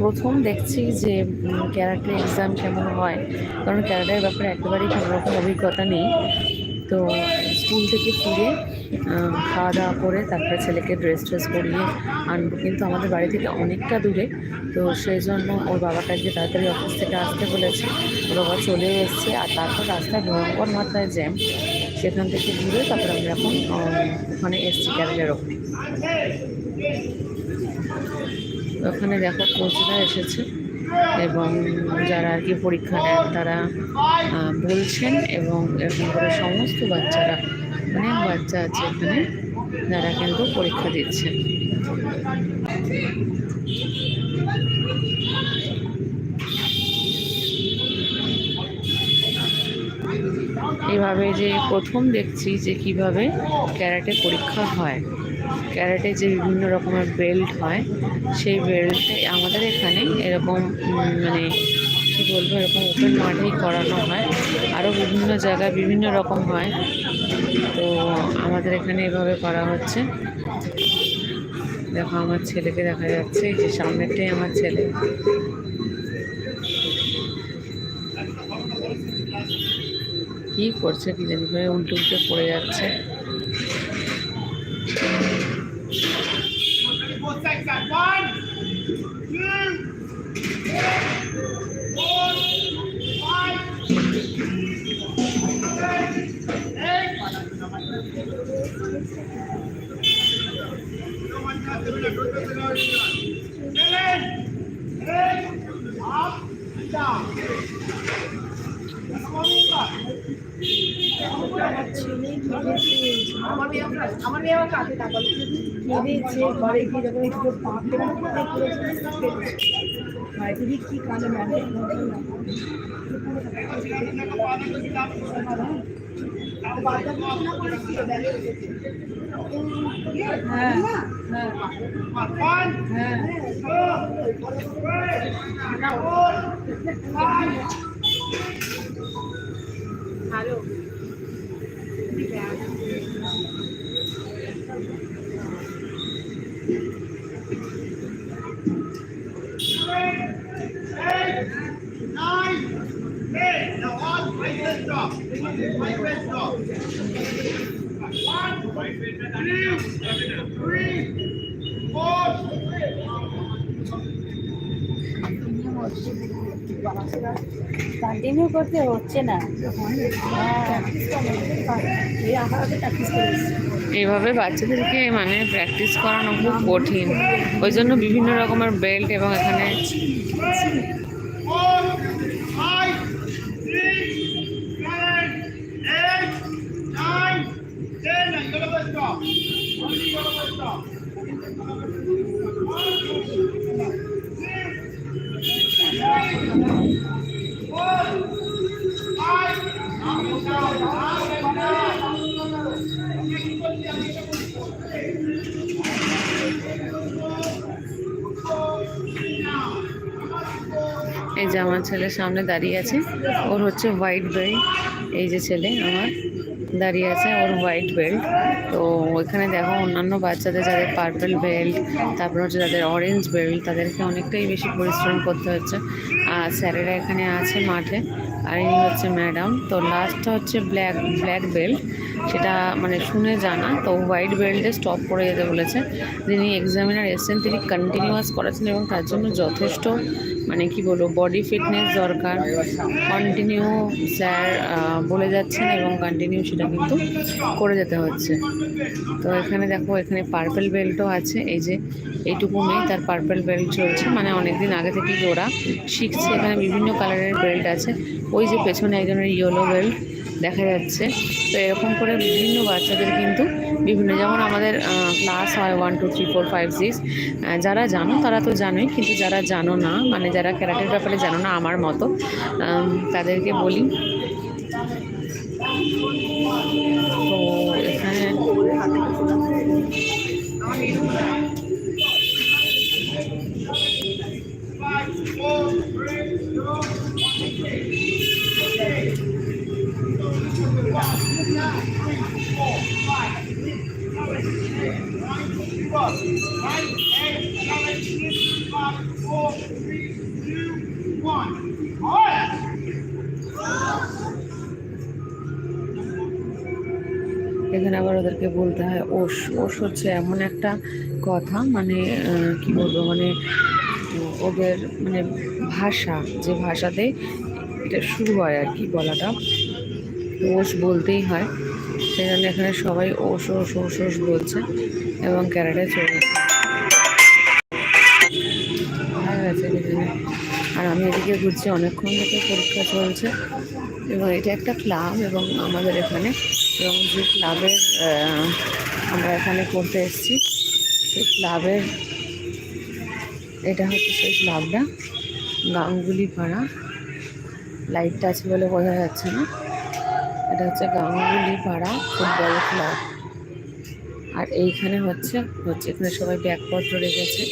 প্রথম দেখছি যে ক্যারাটে এক্সাম কেমন হয়, কারণ ক্যারাটের ব্যাপারে একেবারেই কোনো রকম অভিজ্ঞতা নেই। তো স্কুল থেকে ফিরে খাওয়া দাওয়া করে তারপরে ছেলেকে ড্রেস ট্রেস পরিয়ে আনব। কিন্তু আমাদের বাড়ি থেকে অনেকটা দূরে, তো সেই জন্য ওর বাবাকে আজকে তাড়াতাড়ি অফিস থেকে আসতে বলেছে। ওর বাবা চলে এসছে আর তারপর রাস্তায় ভয়ঙ্কর মাত্রায় জ্যাম সেখান থেকে ঘুরে তারপর আমরা এখন ওখানে এসছি ক্যারেটের ওখানে ওখানে দেখো কোচরা এসেছে এবং যারা আর কি পরীক্ষা নেন, তারা বলছেন এবং এরকম করে সমস্ত বাচ্চারা, অনেক বাচ্চা আছে এখানে, যারা কিন্তু পরীক্ষা দিচ্ছে। এইভাবে যে প্রথম দেখছি যে কীভাবে ক্যারাটে পরীক্ষা হয়। ক্যারাটে যে বিভিন্ন রকমের বেল্ট হয়, সেই বেল্টে আমাদের এখানে এরকম মানে কী বলব, এরকম ওপেন মাঠেই করানো হয়। আরও বিভিন্ন জায়গায় বিভিন্ন রকম হয়। তো আমাদের এখানে এভাবে করা হচ্ছে। দেখো, আমার ছেলেকে দেখা যাচ্ছে যে সামনেরটাই আমার ছেলে। কি করছে কি জানি উল্টে উল্টে পড়ে যাচ্ছে। আমার মেয়ে আমার মেয়ে আমাকে আসে ঘরে গিয়ে যখন একটু পা বাড়িতে দিয়ে কি কানে মানে hello eight, nine, ten. Now all right hand stop. Right hand stop. One, two, three, four. Continue করতে হচ্ছে না। এইভাবে বাচ্চাদেরকে মানে প্র্যাকটিস করানো খুব কঠিন। ওই জন্য বিভিন্ন রকমের বেল্ট এবং এখানে జై నందల బస్తా మంది బస్తా আমার ছেলে সামনে দাঁড়িয়ে আছে। ওর হচ্ছে হোয়াইট বেল্ট এই যে ছেলে আমার দাঁড়িয়ে আছে, ওর হোয়াইট বেল্ট তো ওইখানে দেখো অন্যান্য বাচ্চাদের যাদের পার্পল বেল্ট তারপর হচ্ছে যাদের অরেঞ্জ বেল্ট তাদেরকে অনেকটাই বেশি পরিশ্রম করতে হচ্ছে। আর স্যারেরা এখানে আছে মাঠে। আর ইনি হচ্ছে ম্যাডাম। তো লাস্টটা হচ্ছে ব্ল্যাক ব্ল্যাক বেল্ট সেটা মানে শুনে জানা। তো হোয়াইট বেল্টে স্টপ করে যেতে বলেছে। যিনি এক্সামিনার এসছেন, তিনি কন্টিনিউয়াস করেছেন এবং তার জন্য যথেষ্ট মানে কি বলব বডি ফিটনেস দরকার। কন্টিনিউ স্যার বলে যাচ্ছেন এবং কন্টিনিউ সেটা কিন্তু করে যেতে হচ্ছে। তো এখানে দেখো, এখানে পার্পেল বেল্টও আছে। এই যে এইটুকু মেয়ে তার পার্পল বেল্ট চলছে। মানে অনেক দিন আগে থেকেই ওরা শিখছে। এখানে বিভিন্ন কালারের বেল্ট আছে। ওই যে পেছনে একজনের ইয়েলো বেল্ট দেখা যাচ্ছে। তো এরকম করে বিভিন্ন বাচ্চাদের কিন্তু বিভিন্ন, যেমন আমাদের ক্লাস হয় one two three four five six যারা জানো তারা তো জানোই, কিন্তু যারা জানো না মানে যারা ক্যারাটের ব্যাপারে জানো না, আমার মতো তাদেরকে বলি। তো এখানে এখানে আবার ওদেরকে বলতে হয় ওষ। ওষ হচ্ছে এমন একটা কথা মানে কি বলব মানে ওদের মানে ভাষা, যে ভাষাতে এটা শুরু হয় আর কি বলাটা। ওষ বলতেই হয়। সেই জন্য এখানে সবাই ওষ ওষ ওষ ওষ বলছে। এবং ক্যারাটে এখানে আর আমি এদিকে ঘুরছি, অনেকক্ষণ থেকে পরীক্ষা চলছে। এবং এটা একটা ক্লাব এবং আমাদের এখানে, এবং যে ক্লাবের আমরা এখানে করতে এসেছি, সেই ক্লাবের, এটা হচ্ছে সেই ক্লাবটা গাঙ্গুলি পাড়া লাইটটা আছে বলে বোঝা যাচ্ছে না। এটা হচ্ছে গাঙ্গুলি পাড়া ফুটবল ক্লাব। আর এইখানে হচ্ছে হচ্ছে এখানে সবাই ব্যাগপত্র রেখেছে।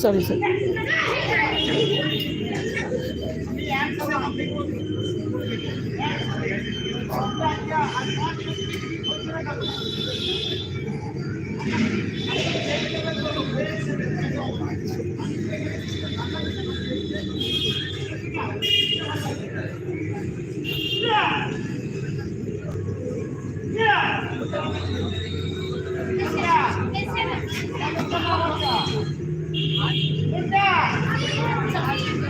sorry, sorry. Yeah.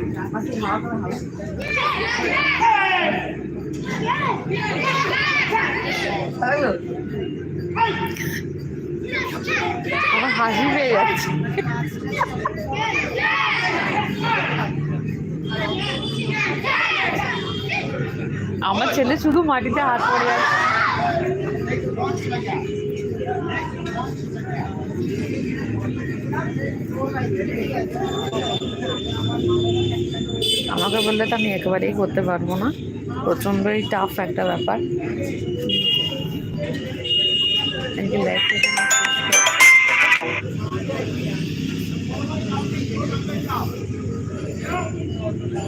আমার হাসি পেয়ে যাচ্ছে আমার ছেলে শুধু মাটিতে হাত পড়ে যাচ্ছে আমাকে বললে তো আমি একেবারেই করতে পারব না। প্রচণ্ডই টাফ একটা ব্যাপার।